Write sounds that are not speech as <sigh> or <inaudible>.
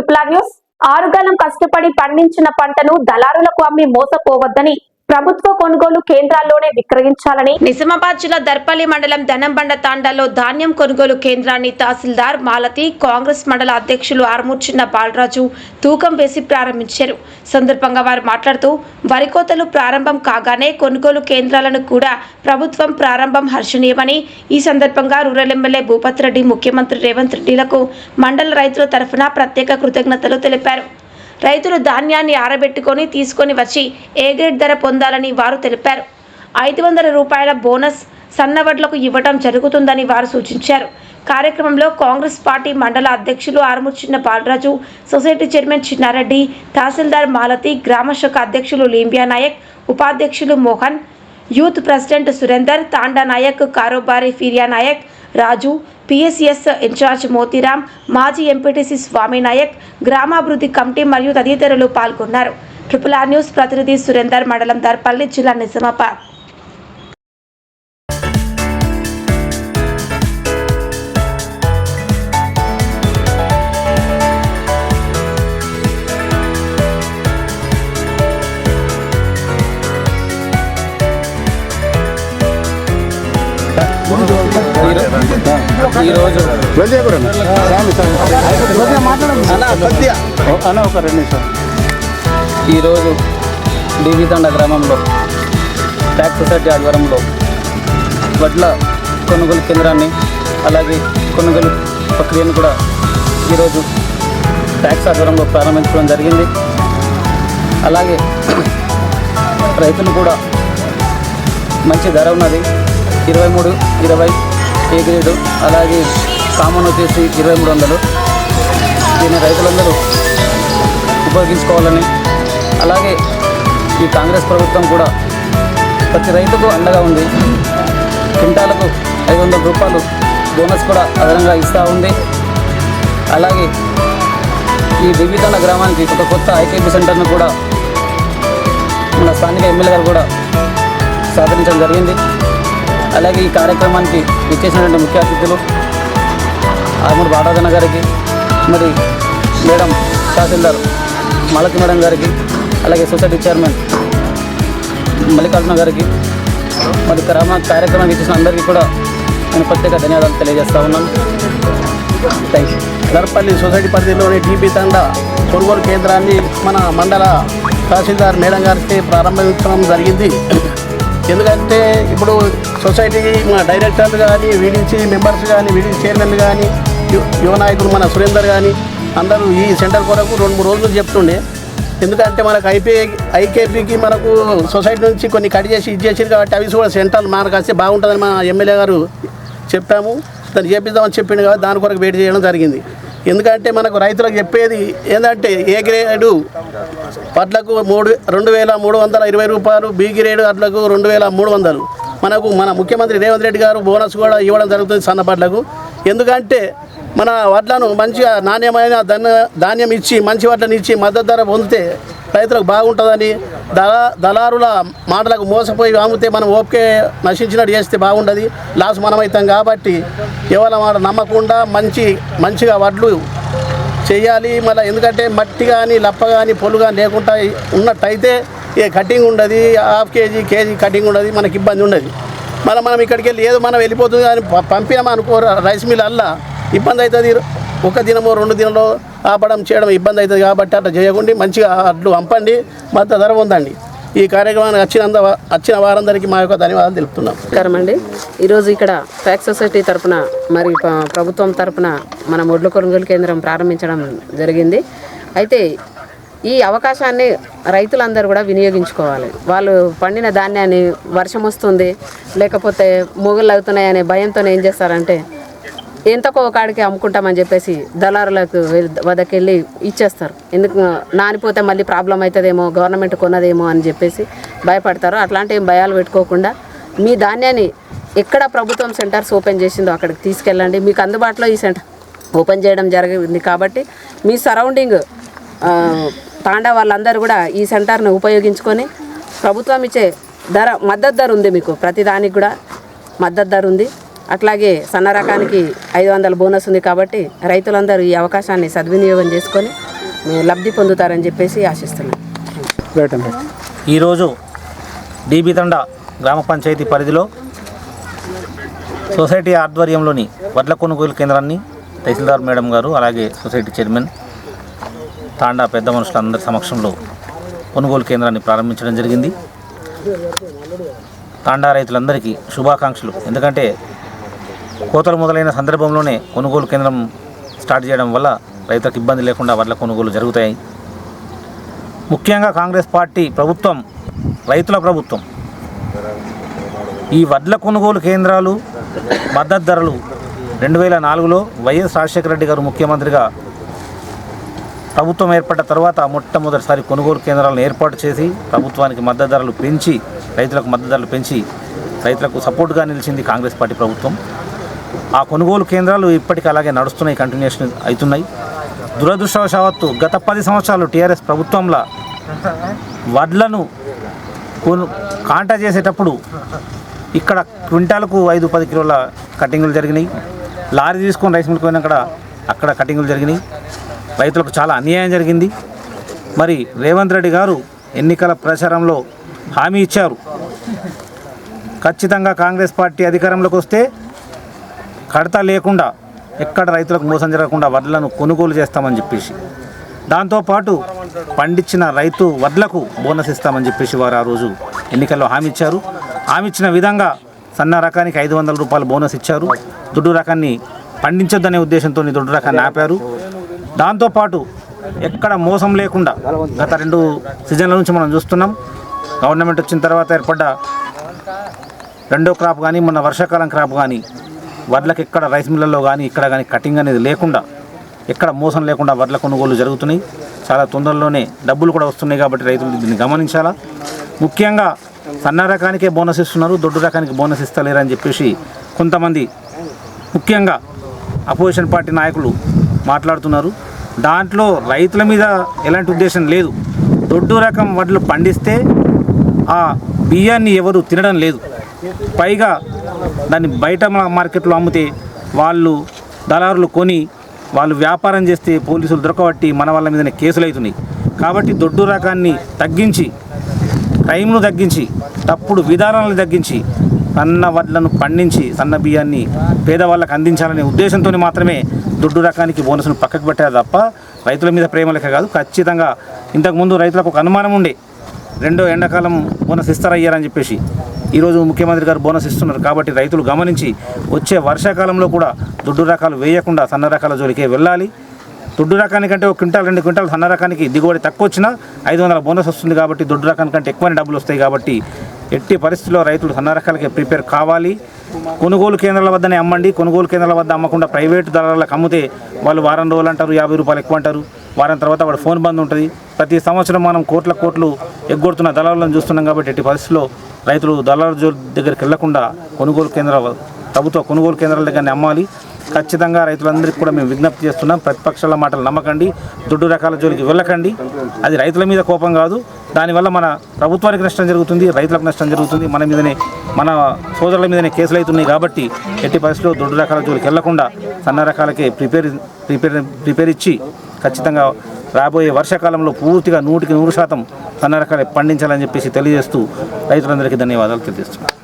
Triple R news ఆరుగాలం కష్టపడి పండించిన పంటను దళారులకు అమ్మి మోసపోవద్దని ప్రభుత్వ కొనుగోలు కేంద్రాల్లోనే విక్రయించాలని నిజామాబాద్ జిల్లా దర్పల్లి మండలం ధనంబండ తాండాలో ధాన్యం కొనుగోలు కేంద్రాన్ని తహసీల్దార్ మాలతి కాంగ్రెస్ మండల అధ్యక్షులు ఆర్మూర్చిన్న బాలరాజు తూకం వేసి ప్రారంభించారు. సందర్భంగా వారు మాట్లాడుతూ వరి కోతలు ప్రారంభం కాగానే కొనుగోలు కేంద్రాలను కూడా ప్రభుత్వం ప్రారంభం హర్షణీయమని ఈ సందర్భంగా రూరల్ ఎమ్మెల్యే భూపత్ రెడ్డి ముఖ్యమంత్రి రేవంత్ రెడ్డిలకు మండల రైతుల తరఫున ప్రత్యేక కృతజ్ఞతలు తెలిపారు. రైతులు ధాన్యాన్ని ఆరబెట్టుకొని తీసుకొని వచ్చి ఏ గ్రేడ్ ధర పొందాలని వారు తెలిపారు. ఐదు వందల రూపాయల బోనస్ సన్నవడ్లకు ఇవ్వడం జరుగుతుందని వారు సూచించారు. కార్యక్రమంలో కాంగ్రెస్ పార్టీ మండల అధ్యక్షులు ఆరుముచ్చిన బాలరాజు సొసైటీ చైర్మన్ చిన్నారెడ్డి తహసీల్దార్ మాలతి గ్రామ శాఖ అధ్యక్షులు లింబియా నాయక్ ఉపాధ్యక్షులు మోహన్ యూత్ ప్రెసిడెంట్ సురేందర్ తాండా నాయక్ కారోబారి ఫిరియా నాయక్ రాజు పిఎస్ఎస్ ఇన్ఛార్జ్ మోతీరామ్ మాజీ ఎంపీటీసీ స్వామి నాయక్ గ్రామాభివృద్ధి కమిటీ మరియు తదితరులు పాల్గొన్నారు. ట్రిపుల్ ఆర్ న్యూస్ ప్రతినిధి సురేందర్ మండలం దర్పల్లి జిల్లా నిజామాబాద్. ఈరోజు అన్న ఒక రెండు నిమిషాలు. ఈరోజు డివితండ గ్రామంలో ట్యాక్స్ సొసైటీ ఆధ్వర్యంలో వడ్ల కొనుగోలు కేంద్రాన్ని అలాగే కొనుగోలు ప్రక్రియను కూడా ఈరోజు ట్యాక్స్ ఆధ్వర్యంలో ప్రారంభించడం జరిగింది. అలాగే రైతులు కూడా మంచి ధర ఉన్నది. ఇరవై మూడు ఇరవై ఏ గ్రేడు అలాగే కామన్ వచ్చేసి ఇరవై మూడు వందలు. దీన్ని రైతులందరూ ఉపయోగించుకోవాలని అలాగే ఈ కాంగ్రెస్ ప్రభుత్వం కూడా ప్రతి రైతుకు అండగా ఉంది క్వింటాలకు ఐదు వందల రూపాయలు బోనస్ కూడా అదనంగా ఇస్తూ ఉంది. అలాగే ఈ దివ్యతండ గ్రామానికి ఒక కొత్త ఐకేపీ సెంటర్ను కూడా మన స్థానిక ఎమ్మెల్యే గారు కూడా సాధించడం జరిగింది. అలాగే ఈ కార్యక్రమానికి ఇచ్చేసినటువంటి ముఖ్య అతిథులు ఆర్మూర్ బాటాదన్న గారికి మరి మేడం తహసీల్దార్ మలక్ మేడం గారికి అలాగే సొసైటీ చైర్మన్ మల్లికార్జున గారికి మరి క్రమ కార్యక్రమం ఇచ్చేసిన అందరికీ కూడా నేను ప్రత్యేక ధన్యవాదాలు తెలియజేస్తా ఉన్నాను. థ్యాంక్ యూ దర్పల్లి సొసైటీ పరిధిలోని టీబీ తండ కొనుగోలు కేంద్రాన్ని మన మండల తహసీల్దార్ మేడం గారికి ప్రారంభించడం జరిగింది. <clears throat> ఎందుకంటే ఇప్పుడు సొసైటీ మన డైరెక్టర్లు కానీ వీడిసి మెంబర్స్ కానీ వీడిసి చైర్మన్లు కానీ యువ నాయకులు మన సురేందర్ కానీ అందరూ ఈ సెంటర్ కొరకు రెండు మూడు రోజులు చెప్తుండే. ఎందుకంటే మనకు ఐపీఐ ఐకేపీకి మనకు సొసైటీ నుంచి కొన్ని కట్ చేసి ఇది చేసారు కాబట్టి అవి కూడా సెంటర్ మనకు వస్తే బాగుంటుందని మన ఎమ్మెల్యే గారు చెప్పాము. దాన్ని చేపిద్దామని చెప్పిండు కాబట్టి దాని కొరకు వెయిట్ చేయడం జరిగింది. ఎందుకంటే మనకు రైతులకు చెప్పేది ఏంటంటే ఏ గ్రేడు వడ్లకు మూడు రెండు వేల మూడు వందల ఇరవై రూపాయలు బి గ్రేడ్ వడ్లకు రెండు వేల మూడు వందలు. మనకు మన ముఖ్యమంత్రి రేవంత్ రెడ్డి గారు బోనస్ కూడా ఇవ్వడం జరుగుతుంది సన్నపడ్లకు ఎందుకంటే మన వడ్లను మంచిగా నాణ్యమైన ధన ధాన్యం ఇచ్చి మంచి వడ్లను ఇచ్చి మద్దతు ధర పొందితే రైతులకు బాగుంటుందని దళా దళారుల మాటలకు మోసపోయి అమ్మితే మనం ఓపికే నశించినట్టు చేస్తే బాగుండదు. లాస్ మనమవుతాం కాబట్టి ఎవరి మాట నమ్మకుండా మంచి మంచిగా వడ్లు చేయాలి. మళ్ళీ ఎందుకంటే మట్టి కానీ లప్ప కానీ పొలు కానీ లేకుండా ఉన్నట్టయితే ఏ కటింగ్ ఉండదు హాఫ్ కేజీ కేజీ కటింగ్ ఉండదు మనకి ఇబ్బంది ఉండదు. మళ్ళీ మనం ఇక్కడికి వెళ్ళి ఏదో మనం వెళ్ళిపోతుంది అని ప- పంపినామనుకో రైస్ మిల్ అల్లా ఇబ్బంది అవుతుంది ఒక దినమో రెండు దినంలో ఆపడం చేయడం ఇబ్బంది అవుతుంది కాబట్టి అట్లా చేయకుండా మంచిగా అడ్లు పంపండి మద్దతు ధర పొందండి. ఈ కార్యక్రమానికి వచ్చినంత వచ్చిన వారందరికీ మా యొక్క ధన్యవాదాలు తెలుపుతున్నాం. నమస్కారం అండి ఈరోజు ఇక్కడ ఫ్యాక్స్ సొసైటీ తరపున మరి ప్రభుత్వం తరఫున మన ఒడ్ల కొనుగోలు కేంద్రం ప్రారంభించడం జరిగింది. అయితే ఈ అవకాశాన్ని రైతులందరూ కూడా వినియోగించుకోవాలి. వాళ్ళు పండిన ధాన్యాన్ని వర్షం వస్తుంది లేకపోతే మొగుళ్ళు అవుతున్నాయనే భయంతో ఏం చేస్తారంటే ఎంతకో కాడికి అమ్ముకుంటామని చెప్పేసి దళారులకు వద్దకు వెళ్ళి ఇచ్చేస్తారు. ఎందుకు నానిపోతే మళ్ళీ ప్రాబ్లం అవుతుందేమో గవర్నమెంట్ కొన్నదేమో అని చెప్పేసి భయపడతారు. అట్లాంటి భయాలు పెట్టుకోకుండా మీ ధాన్యాన్ని ఎక్కడ ప్రభుత్వం సెంటర్స్ ఓపెన్ చేసిందో అక్కడికి తీసుకెళ్ళండి. మీకు అందుబాటులో ఈ సెంటర్ ఓపెన్ చేయడం జరిగింది కాబట్టి మీ సరౌండింగ్ తాండా వాళ్ళందరూ కూడా ఈ సెంటర్ను ఉపయోగించుకొని ప్రభుత్వం ఇచ్చే ధర మద్దతు ధర ఉంది మీకు. ప్రతి దానికి కూడా మద్దతు ధర ఉంది. అట్లాగే సన్న రకానికి ఐదు వందల బోనస్ ఉంది కాబట్టి రైతులందరూ ఈ అవకాశాన్ని సద్వినియోగం చేసుకొని లబ్ధి పొందుతారని చెప్పేసి ఆశిస్తున్నాను ఈరోజు డీబీ తండ గ్రామ పంచాయతీ పరిధిలో సొసైటీ ఆధ్వర్యంలోని వడ్ల కొనుగోలు కేంద్రాన్ని తహసీల్దార్ మేడం గారు అలాగే సొసైటీ చైర్మన్ తాండా పెద్ద మనుషులందరి సమక్షంలో కొనుగోలు కేంద్రాన్ని ప్రారంభించడం జరిగింది. తాండా రైతులందరికీ శుభాకాంక్షలు. ఎందుకంటే కోతలు మొదలైన సందర్భంలోనే కొనుగోలు కేంద్రం స్టార్ట్ చేయడం వల్ల రైతులకు ఇబ్బంది లేకుండా వడ్ల కొనుగోలు జరుగుతాయి. ముఖ్యంగా కాంగ్రెస్ పార్టీ ప్రభుత్వం రైతుల ప్రభుత్వం ఈ వడ్ల కొనుగోలు కేంద్రాలు మద్దతు ధరలు రెండు వేల నాలుగులో వైఎస్ రాజశేఖర రెడ్డి గారు ముఖ్యమంత్రిగా ప్రభుత్వం ఏర్పడ్డ తర్వాత మొట్టమొదటిసారి కొనుగోలు కేంద్రాలను ఏర్పాటు చేసి ప్రభుత్వానికి మద్దతు ధరలు పెంచి రైతులకు మద్దతు ధరలు పెంచి రైతులకు సపోర్ట్గా నిలిచింది కాంగ్రెస్ పార్టీ ప్రభుత్వం. ఆ కొనుగోలు కేంద్రాలు ఇప్పటికీ అలాగే నడుస్తున్నాయి కంటిన్యూషన్ అవుతున్నాయి. దురదృష్టవశావత్తు గత పది సంవత్సరాలు టీఆర్ఎస్ ప్రభుత్వంలో వడ్లను కొను కాంటా చేసేటప్పుడు ఇక్కడ క్వింటాలకు ఐదు పది కిలోల కటింగులు జరిగినాయి. లారీ తీసుకొని రైస్ మిల్కి పోయినా అక్కడ అక్కడ కటింగులు జరిగినాయి. రైతులకు చాలా అన్యాయం జరిగింది. మరి రేవంత్ రెడ్డి గారు ఎన్నికల ప్రచారంలో హామీ ఇచ్చారు. ఖచ్చితంగా కాంగ్రెస్ పార్టీ అధికారంలోకి వస్తే కడత లేకుండా ఎక్కడ రైతులకు మోసం జరగకుండా వడ్లను కొనుగోలు చేస్తామని చెప్పేసి. దాంతోపాటు పండించిన రైతు వడ్లకు బోనస్ ఇస్తామని చెప్పేసి వారు ఆ రోజు ఎన్నికల్లో హామీ ఇచ్చారు. హామీ ఇచ్చిన విధంగా సన్న రకానికి ఐదు వందల రూపాయలు బోనస్ ఇచ్చారు. దుడ్డు రకాన్ని పండించొద్దనే ఉద్దేశంతో దొడ్డు రకాన్ని ఆపారు. దాంతోపాటు ఎక్కడ మోసం లేకుండా గత రెండు సీజన్ల నుంచి మనం చూస్తున్నాం. గవర్నమెంట్ వచ్చిన తర్వాత ఏర్పడ్డ రెండో క్రాప్ కానీ మన వర్షాకాలం క్రాప్ కానీ వడ్లకు ఎక్కడ రైస్ మిల్లల్లో కానీ ఇక్కడ కానీ కటింగ్ అనేది లేకుండా ఎక్కడ మోసం లేకుండా వడ్ల కొనుగోలు జరుగుతున్నాయి. చాలా తొందరలోనే డబ్బులు కూడా వస్తున్నాయి కాబట్టి రైతులు దీన్ని గమనించాలా? ముఖ్యంగా సన్న రకానికే బోనస్ ఇస్తున్నారు దొడ్డు రకానికి బోనస్ ఇస్తలేరని చెప్పేసి కొంతమంది ముఖ్యంగా అపోజిషన్ పార్టీ నాయకులు మాట్లాడుతున్నారు. దాంట్లో రైతుల మీద ఎలాంటి ఉద్దేశం లేదు. దొడ్డు రకం వడ్లు పండిస్తే ఆ బియ్యాన్ని ఎవరు తినడం లేదు. పైగా దాన్ని బయట మార్కెట్లో అమ్మితే వాళ్ళు దళారులు కొని వాళ్ళు వ్యాపారం చేస్తే పోలీసులు దొరకబట్టి మన వాళ్ళ మీదనే కేసులు అవుతున్నాయి. కాబట్టి దొడ్డు రకాన్ని తగ్గించి టైంను తగ్గించి తప్పుడు విధానాలను తగ్గించి సన్న వడ్లను పండించి సన్న బియ్యాన్ని పేదవాళ్ళకి అందించాలనే ఉద్దేశంతో మాత్రమే దొడ్డు రకానికి బోనస్ను పక్కకు పెట్టారు తప్ప రైతుల మీద ప్రేమ లెక్క కాదు. ఖచ్చితంగా ఇంతకుముందు రైతులకు ఒక అనుమానం ఉండే. రెండో ఎండాకాలం బోనస్ ఇస్తారయ్యారని చెప్పేసి ఈరోజు ముఖ్యమంత్రి గారు బోనస్ ఇస్తున్నారు. కాబట్టి రైతులు గమనించి వచ్చే వర్షాకాలంలో కూడా దొడ్డు రకాలు వేయకుండా సన్న రకాల జోలికే వెళ్ళాలి. దొడ్డు రకానికంటే ఒక క్వింటాల్ రెండు క్వింటాల్ సన్న రకానికి దిగుబడి తక్కువ వచ్చినా ఐదు వందల బోనస్ వస్తుంది కాబట్టి దొడ్డు రకానికంటే ఎక్కువనే డబ్బులు వస్తాయి కాబట్టి ఎట్టి పరిస్థితుల్లో రైతులు సన్నరకాలకి ప్రిపేర్ కావాలి. కొనుగోలు కేంద్రాల వద్దనే అమ్మండి. కొనుగోలు కేంద్రాల వద్ద అమ్మకుండా ప్రైవేటు దళాలకు అమ్మితే వాళ్ళు వారం రోజులు అంటారు యాభై రూపాయలు ఎక్కువ అంటారు. వారం తర్వాత వాడు ఫోన్ బంద్ ఉంటుంది. ప్రతి సంవత్సరం మనం కోట్ల కోట్లు ఎగ్గొడుతున్న దళాలను చూస్తున్నాం కాబట్టి ఎట్టి పరిస్థితుల్లో రైతులు దళాల జో దగ్గరికి వెళ్ళకుండా కొనుగోలు కేంద్రాల ప్రభుత్వ కొనుగోలు కేంద్రాల దగ్గరనే అమ్మాలి. ఖచ్చితంగా రైతులందరికీ కూడా మేము విజ్ఞప్తి చేస్తున్నాం. ప్రతిపక్షాల మాటలు నమ్మకండి. దుడ్డు రకాల జోలికి వెళ్ళకండి. అది రైతుల మీద కోపం కాదు. దానివల్ల మన ప్రభుత్వానికి నష్టం జరుగుతుంది రైతులకు నష్టం జరుగుతుంది. మన మీదనే మన సోదరుల మీదనే కేసులు అవుతున్నాయి కాబట్టి ఎట్టి పరిస్థితుల్లో దొడ్డు రకాల జోలికి వెళ్ళకుండా సన్న రకాలకే ప్రిపేర్ ప్రిపేర్ ప్రిపేర్ ఇచ్చి ఖచ్చితంగా రాబోయే వర్షాకాలంలో పూర్తిగా నూటికి నూరు శాతం సన్న రకాలు పండించాలని చెప్పేసి తెలియజేస్తూ రైతులందరికీ ధన్యవాదాలు తెలియజేస్తున్నాను.